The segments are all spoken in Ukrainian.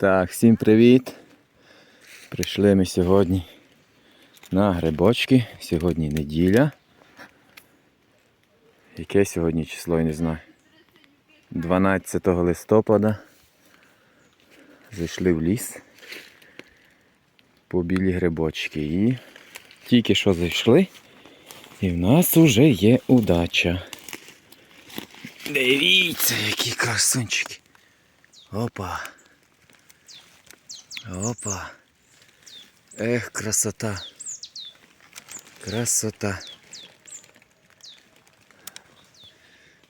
Так, всім привіт. Прийшли ми сьогодні на грибочки. Сьогодні неділя. Яке сьогодні число, я не знаю. 12 листопада. Зайшли в ліс по білі грибочки. І тільки що зайшли. І в нас вже є удача. Дивіться, які красунчики. Опа. Опа. Ех, красота. Красота.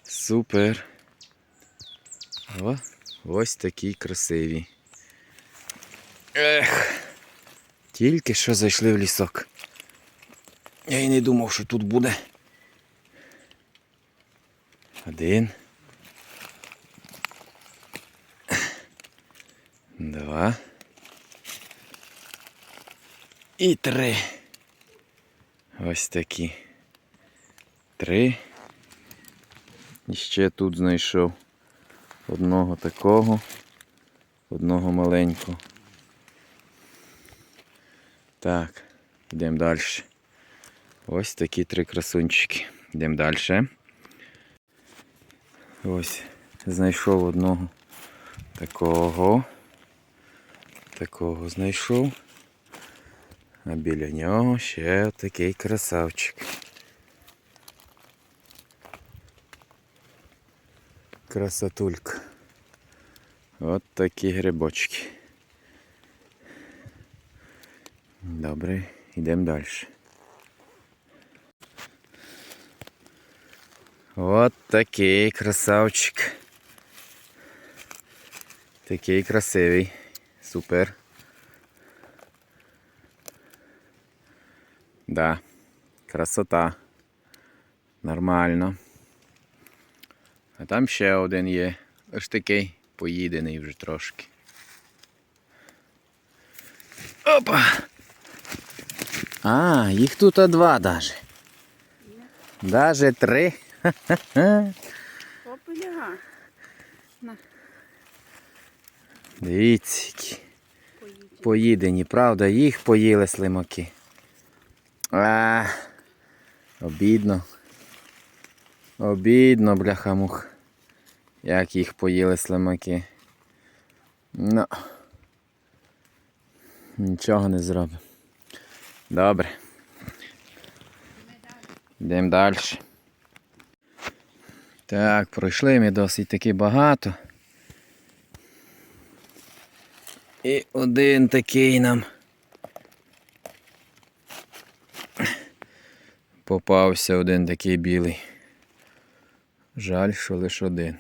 Супер. О, ось такі красиві. Ех. Тільки що зайшли в лісок. Я й не думав, що тут буде. Один. Два. І три. Ось такі. Три. І ще тут знайшов одного такого, одного маленького. Так, йдемо далі. Ось такі три красунчики. Йдемо далі. Ось знайшов одного такого. Такого знайшов. А біля нього ще такий красавчик. Красотулька. От такі грибочки. Добре, йдемо далі. От такий красавчик. Такий красивий. Супер. Да. Красота. Нормально. А там ще один є. Ось такий поїдений вже трошки. Опа! А, їх тут а два даже. Даже три. Опиляга. Дивіться, які Поїдь. поїдені, правда, їх поїли слимаки. А, обідно. Обідно, бляха-мух. Як їх поїли слимаки. Ну. Нічого не зробимо. Добре. Йдемо далі. Так, пройшли ми досить таки багато. І один такий нам попався один такий білий. Жаль, що лише один.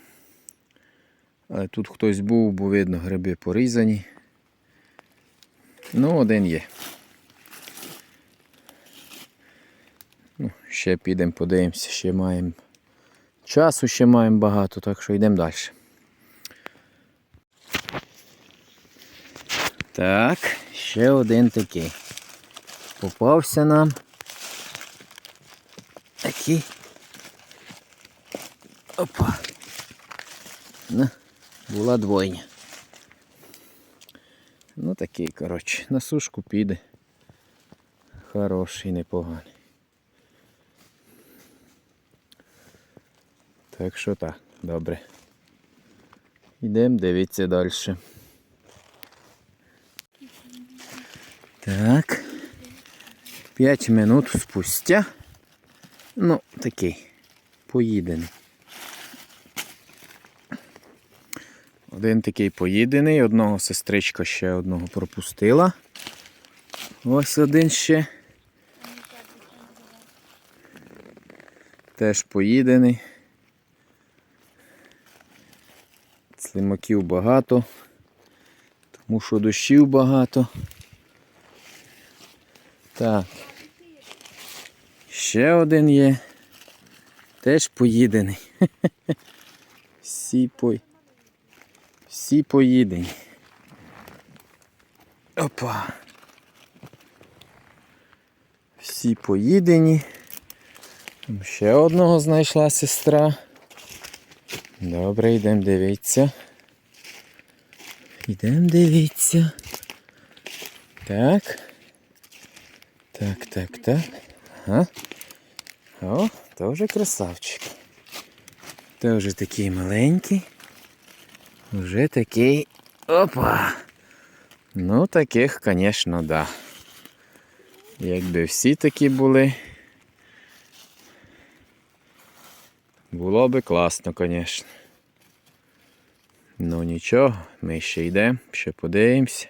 Але тут хтось був, бо видно, гриби порізані. Ну, один є. Ну, ще підемо, подивимося, ще маємо. Часу ще маємо багато, так що йдемо далі. Так, ще один такий. Попався нам. Такий. Опа. Ну, була двойня. Ну такий, коротше, на сушку піде. Хороший, непоганий. Так що так, добре. Йдемо дивитися далі. Так. 5 минут спустя. Ну, такий. Поїдений. Один такий поїдений, одного сестричка ще одного пропустила. Ось один ще. Теж поїдений. Слимаків багато, тому що дощів багато. Так. Ще один є. Теж поїдений. Всі по... Всі поїдені. Опа. Всі поїдені. Ще одного знайшла сестра. Добре, йдемо дивитися. Ідемо дивитися. Так. Так, так, так. О, то вже красавчик. Вже такий маленький. Вже такий. Опа! Ну, таких, звісно, да. Якби всі такі були. Було би класно, звісно. Ну нічого, ми ще йдемо, ще подивимося.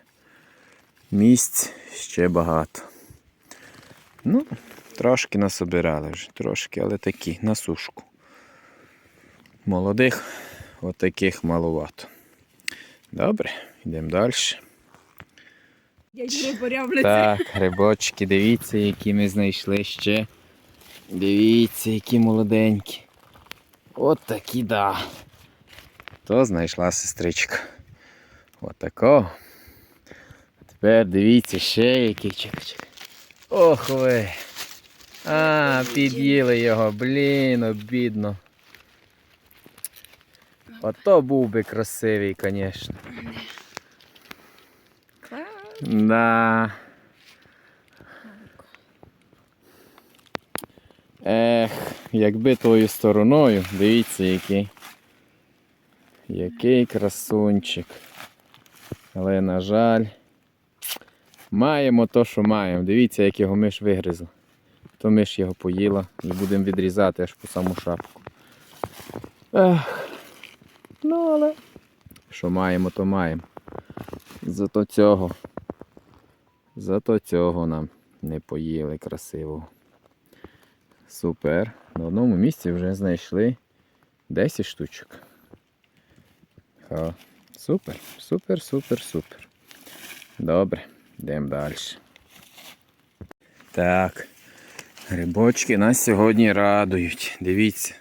Місць ще багато. Ну, трошки насобирали вже, трошки, але такі, на сушку. Молодих, отаких маловато. Добре, йдемо далі. Так, грибочки, дивіться, які ми знайшли ще. Дивіться, які молоденькі. От такі, да. То знайшла сестричка. От такого. Тепер дивіться ще який чекачок. Ох ви. А, під'їли його, блін, обідно. Ото був би красивий, звісно. Да. Ех, якби тою стороною, дивіться який. Який красунчик. Але, на жаль, маємо то, що маємо. Дивіться, як його миш вигризла. То миш його поїла і будемо відрізати аж по саму шапку. Ех. Ну, але що маємо, то маємо. Зато цього. Зато цього нам не поїли красиво. Супер. На одному місці вже знайшли 10 штучок. Ха. Супер, супер, супер, супер. Добре, йдемо далі. Так. Грибочки нас сьогодні радують. Дивіться.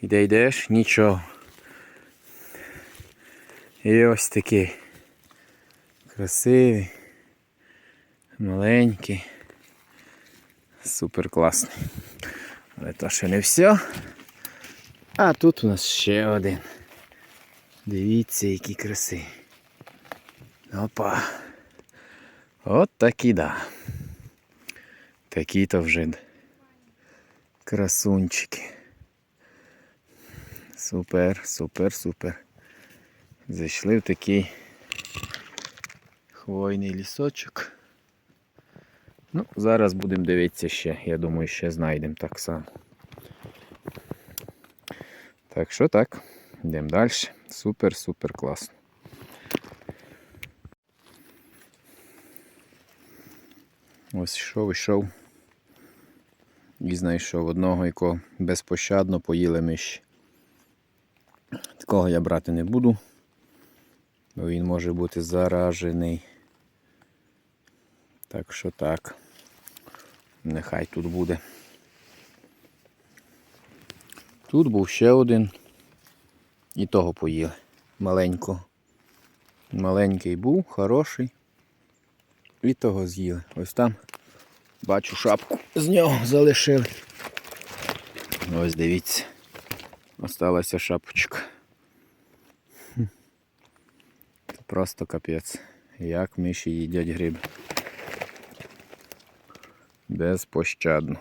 Іде йдеш, нічого. І ось такий. Красивий. Маленький. Супер класний. Але то ще не все. А тут у нас ще один. Дивіться, які краси. Опа. От такі да. Такі то вже красунчики. Супер, супер, супер. Зайшли в такий хвойний лісочок. Ну, зараз будемо дивитися ще. Я думаю, ще знайдемо так само. Так що так, йдемо далі. Супер, супер класно. Ось йшов, йшов. І знайшов одного, якого безпощадно поїли миші. Такого я брати не буду, бо він може бути заражений. Так що так. Нехай тут буде. Тут був ще один. І того поїли. Маленького. Маленький був, хороший. І того з'їли. Ось там бачу шапку з нього залишили. Ось дивіться. Осталася шапочка. Хм. Просто капець. Як миші їдять гриби. Безпощадно.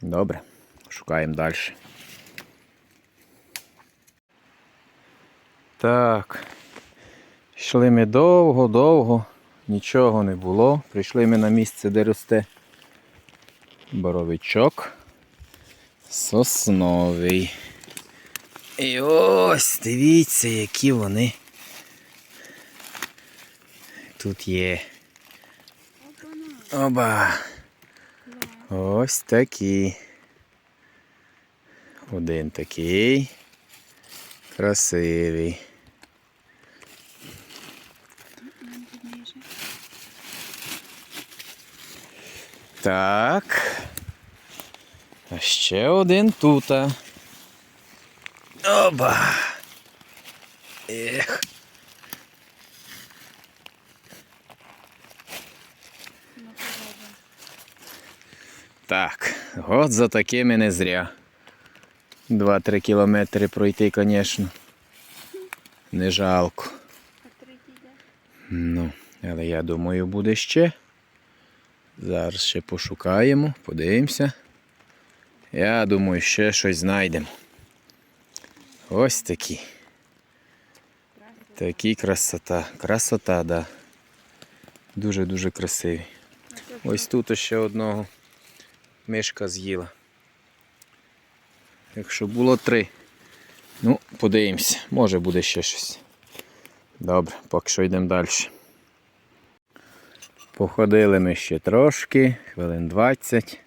Добре, шукаємо далі. Так. Йшли ми довго-довго, нічого не було. Прийшли ми на місце, де росте боровичок сосновий. І ось, дивіться, які вони тут є. Оба. Ось такі. Один такий. Красивий. Так. А ще один тут. Оба. Ех. Так, от за такими не зря. 2-3 кілометри пройти, звісно. Не жалко. Ну, але я думаю, буде ще. Зараз ще пошукаємо, подивимося. Я думаю, ще щось знайдемо. Ось такі. Такі красота. Красота, да. Дуже-дуже красиві. Ось тут ще одного мишка з'їла. Якщо було три. Ну, подивимося, може буде ще щось. Добре, поки що йдемо далі. Походили ми ще трошки, хвилин 20.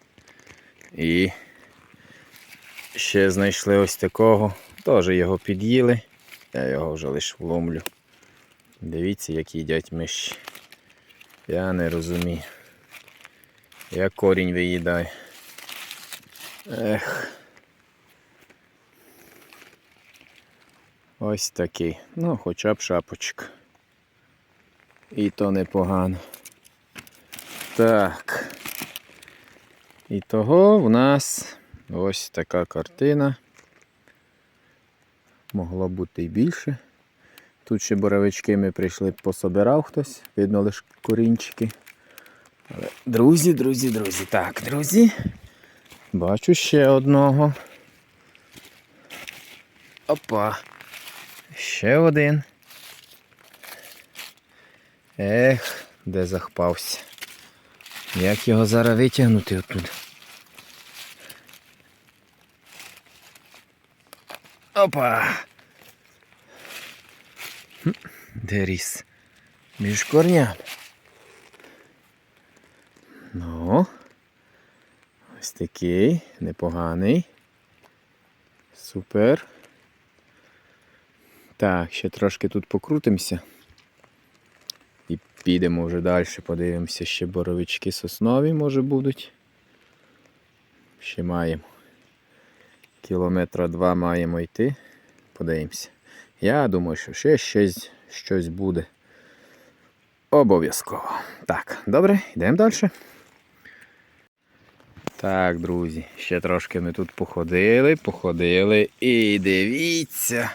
І ще знайшли ось такого. Теж його під'їли. Я його вже лише вломлю. Дивіться, як їдять миші. Я не розумію. Я корінь виїдаю. Ех. Ось такий. Ну, хоча б шапочка. І то непогано. Так. І того в нас ось така картина. Могло бути і більше. Тут ще боровички ми прийшли, пособирав хтось, видно лише корінчики. Але, друзі, друзі, друзі. Так, друзі. Бачу ще одного. Опа. Ще один. Ех, де захпався. Як його зараз витягнути оттуда? Опа! Де ріс? Між корнями. Ну, ось такий, непоганий. Супер. Так, ще трошки тут покрутимося. Підемо вже далі, подивимося, ще боровички соснові, може будуть. Ще маємо. Кілометра два маємо йти. Подивимося. Я думаю, що ще щось, щось буде. Обов'язково. Так, добре, йдемо далі. Так, друзі, ще трошки ми тут походили, походили і дивіться,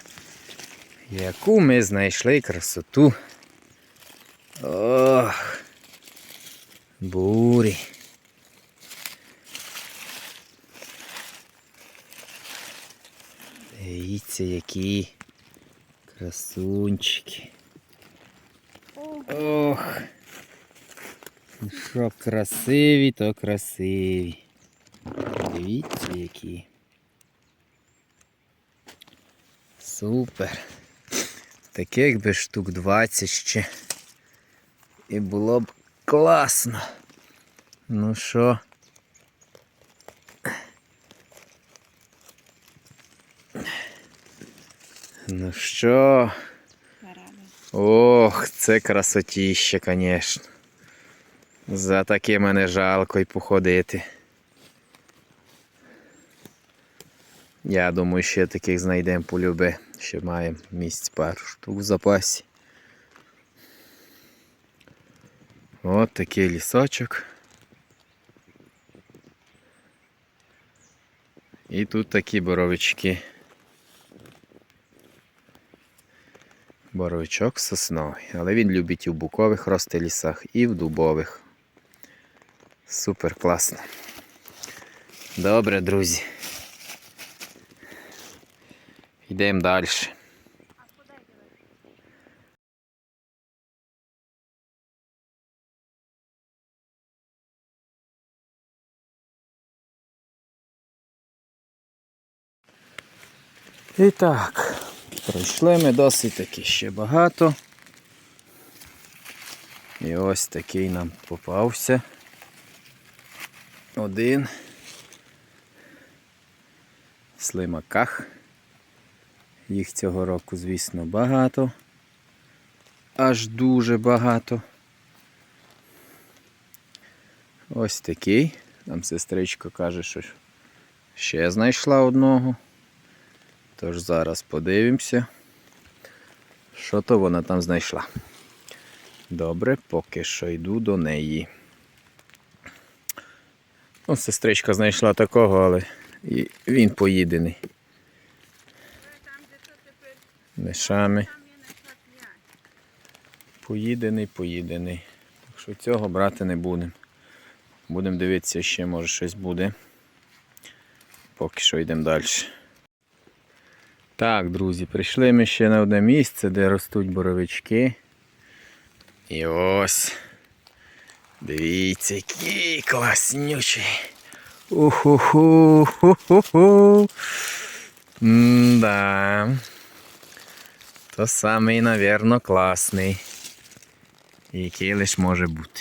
яку ми знайшли красоту. Ох, бурі. Дивіться, які красунчики. Ох. Ну Що красиві, то красиві. Дивіться, які. Супер. Таких би штук 20 ще. І було б класно. Ну що? Ну що? Ох, це красотіще, звісно. За таке мене жалко й походити. Я думаю, ще таких знайдемо полюбе. Ще маємо місць пару штук в запасі. От такий лісочок. І тут такі боровички. Боровичок сосновий, але він любить і в букових рости лісах, і в дубових. Супер класно. Добре, друзі. Йдемо далі. І так, пройшли ми досить таки ще багато. І ось такий нам попався. Один. Слимаках. Їх цього року, звісно, багато. Аж дуже багато. Ось такий. Там сестричка каже, що ще знайшла одного. Тож зараз подивимося, що то вона там знайшла. Добре, поки що йду до неї. Ну, сестричка знайшла такого, але і він поїдений. Мишами. Поїдений, поїдений. Так що цього брати не будемо. Будемо дивитися, ще може щось буде. Поки що йдемо далі. Так, друзі, прийшли ми ще на одне місце, де ростуть боровички. І ось. Дивіться, який класнючий. Уху-ху, ху-ху-ху. Да. То самий, навірно, класний. Який лиш може бути.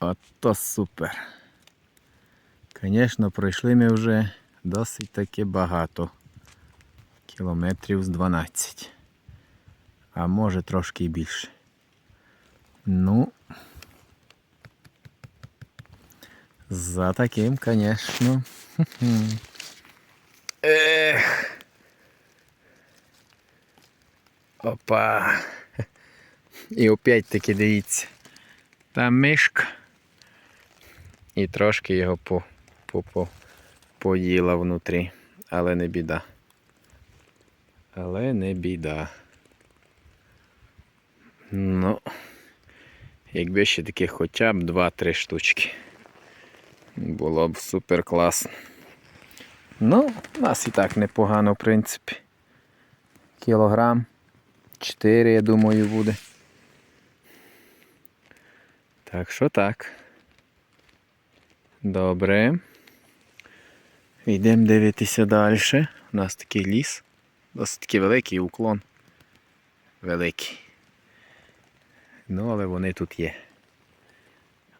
Ото супер. Звісно, пройшли ми вже досить таки багато. Кілометрів з 12. А може трошки й більше. Ну. За таким, звісно. Ех. Опа. І опять таки дивіться. Там мишка. І трошки його по, по, по, поїла внутрі. Але не біда. Але не біда. Ну, якби ще таких хоча б 2-3 штучки. Було б супер класно. Ну, у нас і так непогано, в принципі. Кілограм. 4, я думаю, буде. Так що так. Добре. Йдемо дивитися далі. У нас такий ліс. Досить такий великий уклон. Великий. Ну, але вони тут є.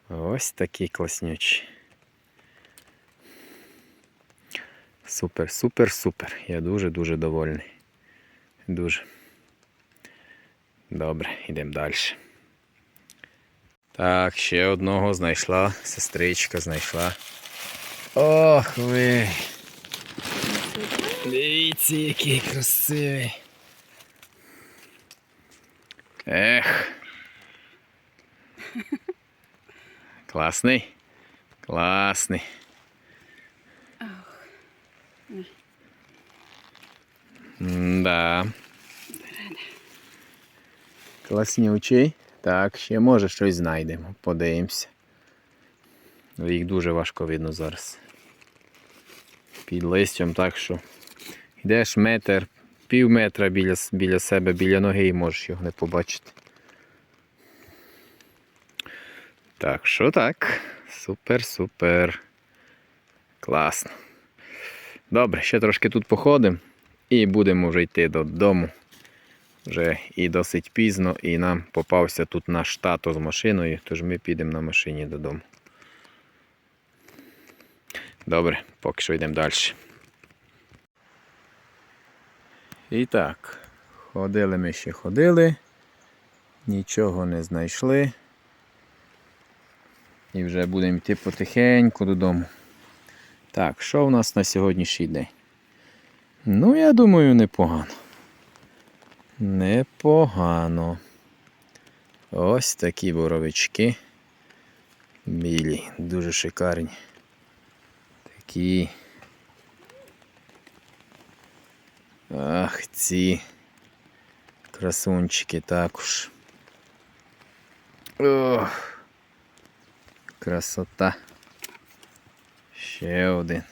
Ось такі класнючі. Супер, супер, супер. Я дуже-дуже довольний. Дуже. Добре, йдемо далі. Так, ще одного знайшла. Сестричка знайшла. Ох ви. Дивіться, який красивий. Ех. Класний. Класний. Да. Класнючий. Так, ще може щось знайдемо. Подивимося. Їх дуже важко видно зараз. Під листям так що йдеш метр, пів метра біля, біля себе, біля ноги і можеш його не побачити. Так що так. Супер, супер. Класно. Добре, ще трошки тут походимо і будемо вже йти додому. Вже і досить пізно, і нам попався тут наш тато з машиною, тож ми підемо на машині додому. Добре, поки що йдемо далі. І так, ходили ми ще ходили, нічого не знайшли. І вже будемо йти потихеньку додому. Так, що в нас на сьогоднішній день? Ну, я думаю, непогано. Непогано. Ось такі боровички. Білі, дуже шикарні. Такі. Ах, ці красунчики також. Ох, красота. Ще один.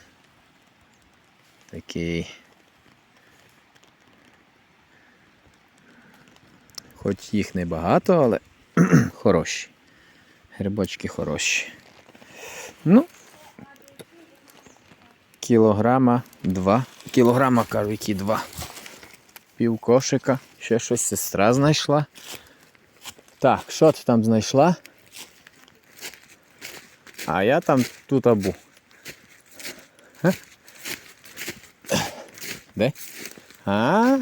Такий. Хоч їх небагато, але хороші. Грибочки хороші. Ну, кілограма два. Кілограма, кажу, які два. Пів кошика. Ще щось сестра знайшла. Так, що ти там знайшла? А я там тут абу. Де? А?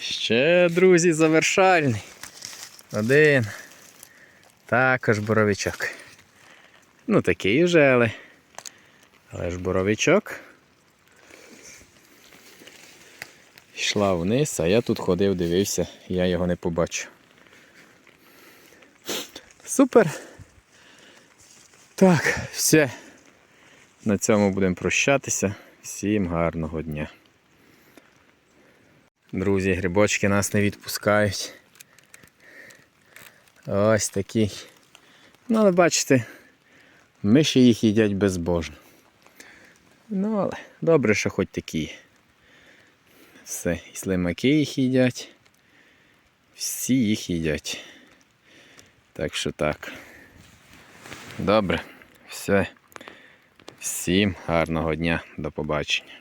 Ще, друзі, завершальний. Один. Також боровичок. Ну, такий вже, але. Але ж боровичок. Йшла вниз, а я тут ходив, дивився, я його не побачив. Супер. Так, все. На цьому будемо прощатися. Всім гарного дня. Друзі, грибочки нас не відпускають. Ось такі. Ну, але бачите, миші їх їдять безбожно. Ну, але добре, що хоч такі. Все, і слимаки їх їдять. Всі їх їдять. Так що так. Добре. Все. Всім гарного дня. До побачення.